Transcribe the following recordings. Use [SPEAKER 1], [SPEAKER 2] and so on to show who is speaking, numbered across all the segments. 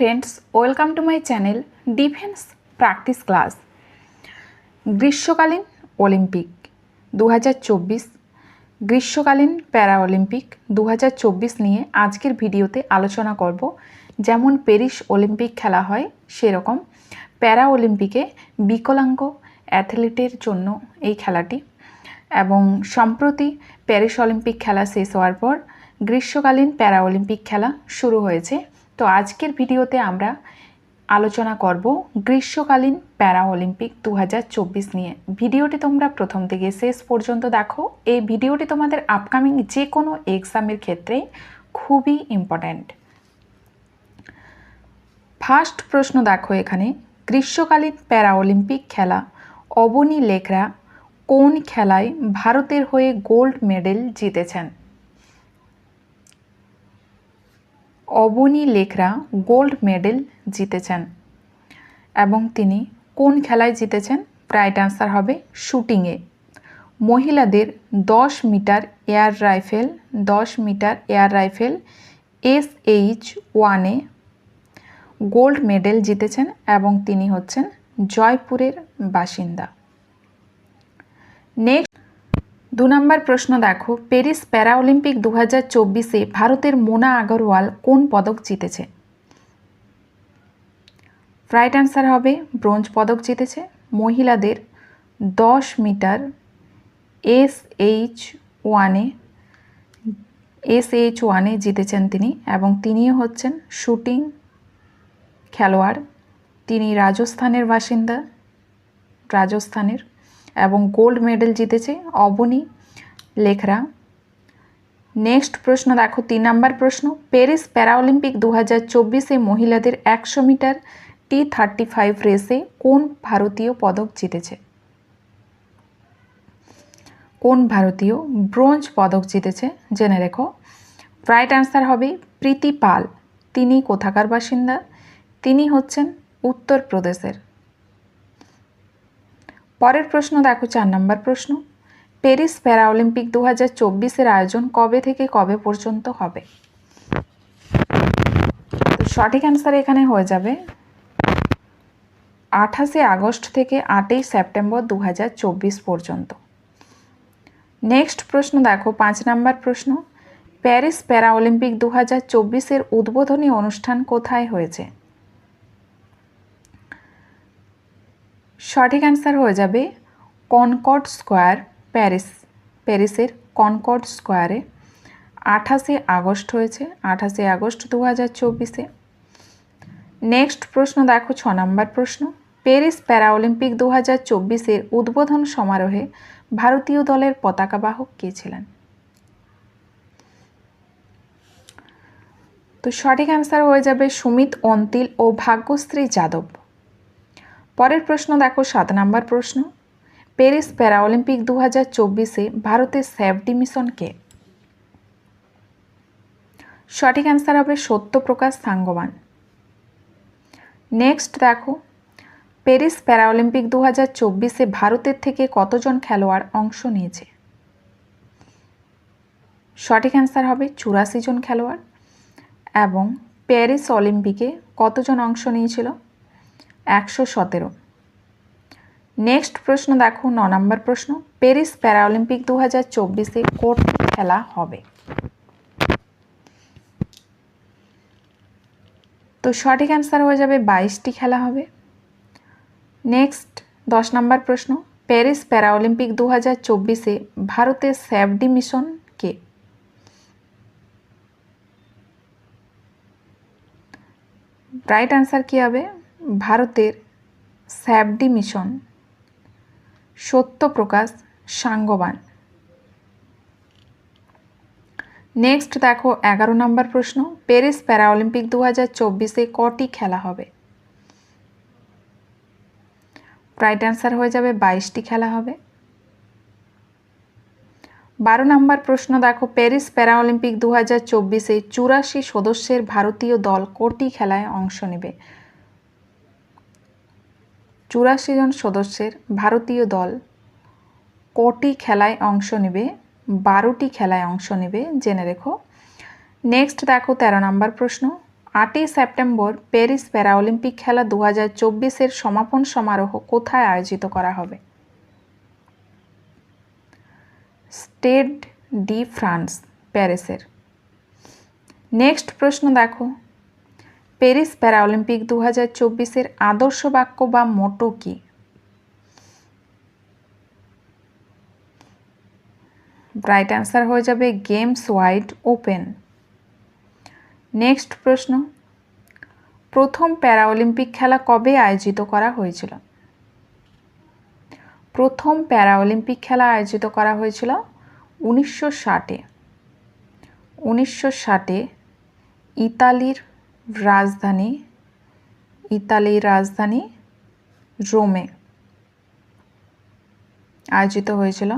[SPEAKER 1] Friends welcome to my channel defence practice class গ্রীষ্মকালীন Olympic দু হাজার চব্বিশ। গ্রীষ্মকালীন প্যারা অলিম্পিক দু হাজার চব্বিশ নিয়ে আজকের ভিডিওতে আলোচনা করব। যেমন প্যারিস অলিম্পিক খেলা হয়, সেরকম প্যারা অলিম্পিকে বিকলাঙ্গ অ্যাথলিটের জন্য এই খেলাটি। এবং সম্প্রতি প্যারিস অলিম্পিক খেলা শেষ হওয়ার পর গ্রীষ্মকালীন প্যারা অলিম্পিক খেলা শুরু হয়েছে। তো আজকের ভিডিওতে আমরা আলোচনা করব গ্রীষ্মকালীন প্যারা অলিম্পিক দু হাজার চব্বিশ নিয়ে। ভিডিওটি তোমরা প্রথম থেকে শেষ পর্যন্ত দেখো। এই ভিডিওটি তোমাদের আপকামিং যে কোনো এক্সামের ক্ষেত্রে খুবই ইম্পর্ট্যান্ট ফার্স্ট প্রশ্ন দেখো এখানে, গ্রীষ্মকালীন প্যারা অলিম্পিক খেলা, অবনী লেখরা কোন খেলায় ভারতের হয়ে গোল্ড মেডেল জিতেছেন? অবনী লেখরা গোল্ড মেডেল জিতেছেন। এবং তিনি কোন খেলায় জিতেছেন? রাইট আনসার হবে শুটিংয়ে। মহিলাদের দশ মিটার এয়ার রাইফেল, দশ metre air rifle, S H ওয়ানে গোল্ড মেডেল জিতেছেন এবং তিনি হচ্ছেন জয়পুরের বাসিন্দা। নেক্সট দু নম্বর প্রশ্ন দেখো, প্যারিস প্যারা অলিম্পিক দু হাজার চব্বিশে ভারতের মোনা আগরওয়াল কোন পদক জিতেছে? রাইট অ্যান্সার হবে ব্রোঞ্জ পদক জিতেছে। মহিলাদের দশ মিটার এস এইচ ওয়ানে, এস এইচ ওয়ানে জিতেছেন তিনি এবং তিনিও হচ্ছেন শুটিং খেলোয়াড়। তিনি রাজস্থানের বাসিন্দা, রাজস্থানের এবং গোল্ড মেডেল জিতেছে অবনী লেখরা। নেক্সট প্রশ্ন, দেখো, তিন নম্বর প্রশ্ন। প্যারিস প্যারাঅলিম্পিক দু হাজার চব্বিশে মহিলাদের একশো মিটার টি থার্টি ফাইভ রেসে কোন ভারতীয় পদক জিতেছে? কোন ভারতীয় ব্রোঞ্জ পদক জিতেছে? জেনে রেখো। রাইট অ্যান্সার হবে প্রীতি পাল। তিনি কোথাকার বাসিন্দা? তিনি হচ্ছেন উত্তরপ্রদেশের। পরের প্রশ্ন দেখো, চার নম্বর প্রশ্ন। প্যারিস প্যারা অলিম্পিক দু হাজার চব্বিশের আয়োজন কবে থেকে কবে পর্যন্ত হবে? তো সঠিক অ্যান্সার এখানে হয়ে যাবে আঠাশে আগস্ট থেকে আটই সেপ্টেম্বর দু হাজার চব্বিশ পর্যন্ত। নেক্সট প্রশ্ন দেখো, পাঁচ নাম্বার প্রশ্ন। প্যারিস প্যারা অলিম্পিক দু হাজার চব্বিশের উদ্বোধনী অনুষ্ঠান কোথায় হয়েছে? সঠিক অ্যান্সার হয়ে যাবে কনকর্ড স্কোয়ার প্যারিস, প্যারিসের কনকর্ড স্কোয়ারে। আঠাশে আগস্ট হয়েছে, আঠাশে আগস্ট দু হাজার চব্বিশে। নেক্সট প্রশ্ন, দেখো ছ নম্বর প্রশ্ন। প্যারিস প্যারা অলিম্পিক দু হাজার চব্বিশের উদ্বোধন সমারোহে ভারতীয় দলের পতাকাবাহক কে ছিলেন? তো সঠিক অ্যান্সার হয়ে যাবে সুমিত অন্তিল ও ভাগ্যশ্রী যাদব। পরের প্রশ্ন দেখো, সাত নাম্বার প্রশ্ন। প্যারিস প্যারা অলিম্পিক দু হাজার চব্বিশে ভারতের স্যাফটি মিশন কে? সঠিক অ্যান্সার হবে সত্যপ্রকাশ সাঙ্গবান নেক্সট দেখো, প্যারিস প্যারা অলিম্পিক দু হাজার চব্বিশে ভারতের থেকে কতজন খেলোয়াড় অংশ নিয়েছে? সঠিক অ্যান্সার হবে চুরাশি জন খেলোয়াড় এবং প্যারিস অলিম্পিকে কতজন অংশ নিয়েছিল? একশো সতেরো। নেক্সট প্রশ্ন দেখো, ন নম্বর প্রশ্ন। প্যারিস প্যারাঅলিম্পিক দু হাজার চব্বিশে কোর্ট খেলা হবে? তো সঠিক অ্যান্সার হয়ে যাবে বাইশটি খেলা হবে। নেক্সট, দশ নম্বর প্রশ্ন। প্যারিস প্যারাঅলিম্পিক দু হাজার চব্বিশে ভারতের স্যাফডি মিশন কে? রাইট অ্যান্সার কী হবে? ভারতের chef de mission, Satyaprakash Sangwan. Next দেখো এগারো নম্বর প্রশ্ন প্যারিস প্যারা অলিম্পিক দু হাজার চব্বিশে কটি খেলা হবে? রাইট অ্যান্সার হয়ে যাবে বাইশটি খেলা হবে। বারো নম্বর প্রশ্ন দেখো প্যারিস প্যারা অলিম্পিক দু হাজার চব্বিশে চুরাশি সদস্যের ভারতীয় দল কোটি খেলায় অংশ নেবে? চুরাশি জন সদস্যের ভারতীয় দল কটি খেলায় অংশ নেবে, বারোটি খেলায় অংশ নেবে জেনে রেখো। নেক্সট দেখো তেরো নম্বর প্রশ্ন। আটই সেপ্টেম্বর প্যারিস প্যারাঅলিম্পিক খেলা দু হাজার চব্বিশের সমাপন সমারোহ কোথায় আয়োজিত করা হবে? স্টেড ডি ফ্রান্স প্যারিসের। নেক্সট প্রশ্ন দেখো। প্যারিস প্যারাঅলিম্পিক দু হাজার চব্বিশের আদর্শ বাক্য বা মোটো কি? রাইট অ্যান্সার হয়ে যাবে গেমস ওয়াইড ওপেন নেক্সট প্রশ্ন। প্রথম প্যারাঅলিম্পিক খেলা কবে আয়োজিত করা হয়েছিল? প্রথম প্যারাঅলিম্পিক খেলা আয়োজিত করা হয়েছিল উনিশশো ষাটে। উনিশশো ষাটে ইতালির রাজধানী, ইতালির রাজধানী রোমে আয়োজিত হয়েছিল।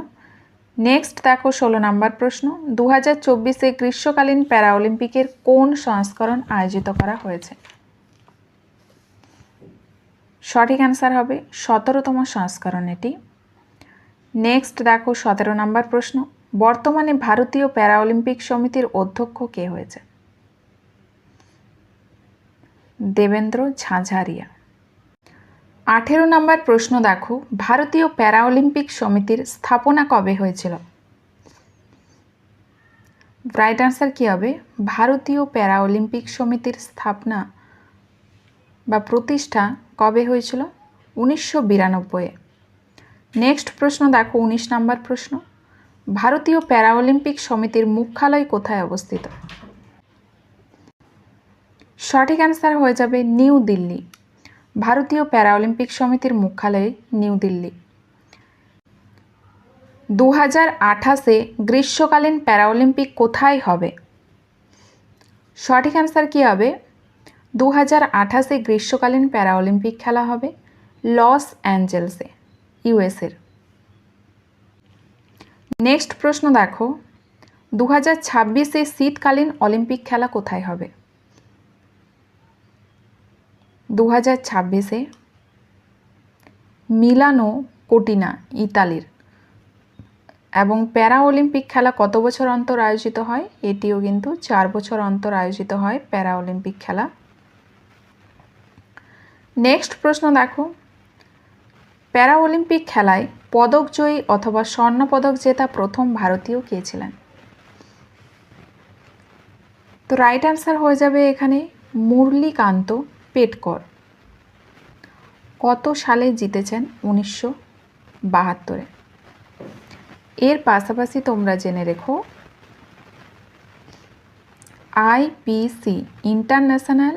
[SPEAKER 1] নেক্সট দেখো ষোলো নাম্বার প্রশ্ন। দু হাজার চব্বিশে গ্রীষ্মকালীন প্যারাঅলিম্পিকের কোন সংস্করণ আয়োজিত করা হয়েছে? সঠিক অ্যান্সার হবে সতেরোতম সংস্করণ এটি। নেক্সট দেখো সতেরো নাম্বার প্রশ্ন। বর্তমানে ভারতীয় প্যারাঅলিম্পিক সমিতির অধ্যক্ষ কে হয়েছে? দেবেন্দ্র ঝাঁঝারিয়া। আঠেরো নম্বর প্রশ্ন দেখো, ভারতীয় প্যারাঅলিম্পিক সমিতির স্থাপনা কবে হয়েছিল? রাইট আনসার কী হবে? ভারতীয় প্যারাঅলিম্পিক সমিতির স্থাপনা বা প্রতিষ্ঠা কবে হয়েছিল? উনিশশো বিরানব্বইয়ে। নেক্সট প্রশ্ন দেখো, উনিশ নম্বর প্রশ্ন। ভারতীয় প্যারাঅলিম্পিক সমিতির মুখ্যালয় কোথায় অবস্থিত? সঠিক অ্যান্সার হয়ে যাবে নিউ দিল্লি। ভারতীয় প্যারাঅলিম্পিক সমিতির মুখ্যালয় নিউ দিল্লি। দু হাজার আঠাশে গ্রীষ্মকালীন প্যারাঅলিম্পিক কোথায় হবে? সঠিক অ্যান্সার কী হবে? দু হাজার আঠাশে গ্রীষ্মকালীন প্যারাঅলিম্পিক খেলা হবে লস অ্যাঞ্জেলসে ইউএসের নেক্সট প্রশ্ন দেখো। দু হাজার ছাব্বিশে শীতকালীন অলিম্পিক খেলা কোথায় হবে? দু হাজার ছাব্বিশে মিলানো কোটিনা, ইতালির। এবং প্যারা অলিম্পিক খেলা কত বছর অন্তর আয়োজিত হয়? এটিও কিন্তু চার বছর অন্তর আয়োজিত হয় প্যারা অলিম্পিক খেলা। নেক্সট প্রশ্ন দেখো। প্যারা অলিম্পিক খেলায় পদক জয়ী অথবা স্বর্ণ পদক জেতা প্রথম ভারতীয় কে ছিলেন? তো রাইট অ্যান্সার হয়ে যাবে এখানে মুরলীকান্ত। পেটকর কত সালে জিতেছেন উনিশশো বাহাত্তরে? এর পাশাপাশি তোমরা জেনে রেখো IPC international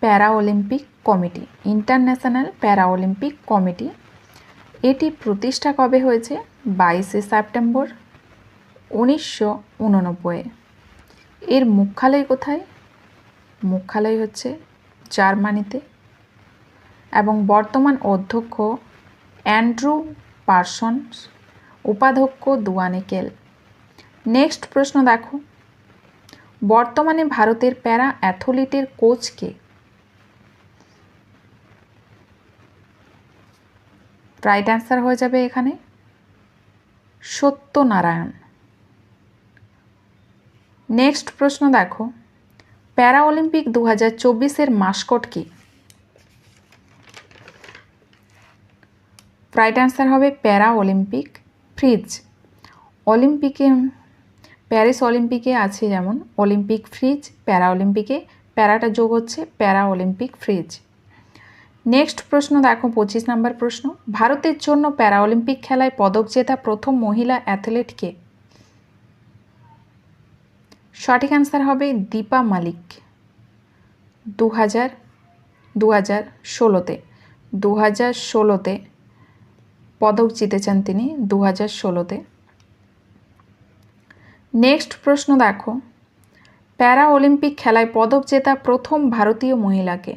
[SPEAKER 1] para Olympic committee. International para Olympic committee, এটি প্রতিষ্ঠা কবে হয়েছে? বাইশে সেপ্টেম্বর উনিশশো উননব্বইয়ে। এর মুখ্যালয় কোথায়? মুখ্যালয় হচ্ছে জার্মানিতে এবং বর্তমান অধ্যক্ষ অ্যান্ড্রু পার্সনস, উপাধ্যক্ষ দুয়ানিকেল নেক্সট প্রশ্ন দেখো। বর্তমানে ভারতের প্যারা অ্যাথলিটের কোচকে রাইট অ্যান্সার হয়ে যাবে এখানে সত্যনারায়ণ। নেক্সট প্রশ্ন দেখো। প্যারা অলিম্পিক দু হাজার চব্বিশের মাস্কট কি? রাইট অ্যান্সার হবে প্যারা অলিম্পিক ফ্রিজ। অলিম্পিকে, প্যারিস অলিম্পিকে আছে যেমন, অলিম্পিক ফ্রিজ প্যারা অলিম্পিকে প্যারাটা যোগ হচ্ছে প্যারা অলিম্পিক ফ্রিজ। নেক্সট প্রশ্ন দেখো, পঁচিশ নাম্বার প্রশ্ন। ভারতের জন্য প্যারা অলিম্পিক খেলায় পদক জেতা প্রথম মহিলা অ্যাথলেটকে সঠিক অ্যান্সার হবে দীপা মালিক। দু হাজার দু হাজার ষোলোতে দু হাজার ষোলোতে পদক জিতেছেন তিনি দু হাজার ষোলোতে। নেক্সট প্রশ্ন দেখো। প্যারা অলিম্পিক খেলায় পদক জেতা প্রথম ভারতীয় মহিলাকে।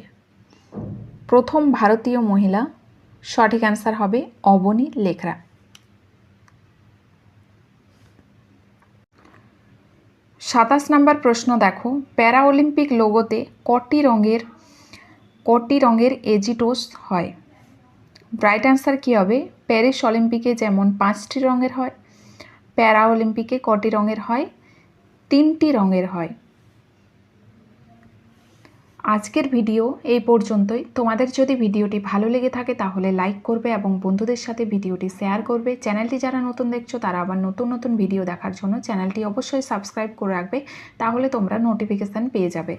[SPEAKER 1] প্রথম ভারতীয় মহিলা সঠিক অ্যান্সার হবে অবনী লেখরা। সাতাশ নাম্বার প্রশ্ন দেখো। প্যারা অলিম্পিক লোগোতে কটি রঙের কটি রঙের এজিটোস হয়? ব্রাইট অ্যান্সার কী হবে? প্যারিস অলিম্পিকে যেমন পাঁচটি রঙের হয় প্যারা অলিম্পিকে কটি রঙের হয়, তিনটি রঙের হয়। আজকের ভিডিও এই পর্যন্তই। তোমাদের যদি ভিডিওটি ভালো লেগে থাকে তাহলে লাইক করবে এবং বন্ধুদের সাথে ভিডিওটি শেয়ার করবে। চ্যানেলটি যারা নতুন দেখছ তারা আবার নতুন নতুন ভিডিও দেখার জন্য চ্যানেলটি অবশ্যই সাবস্ক্রাইব করে রাখবে। তাহলে তোমরা নোটিফিকেশান পেয়ে যাবে।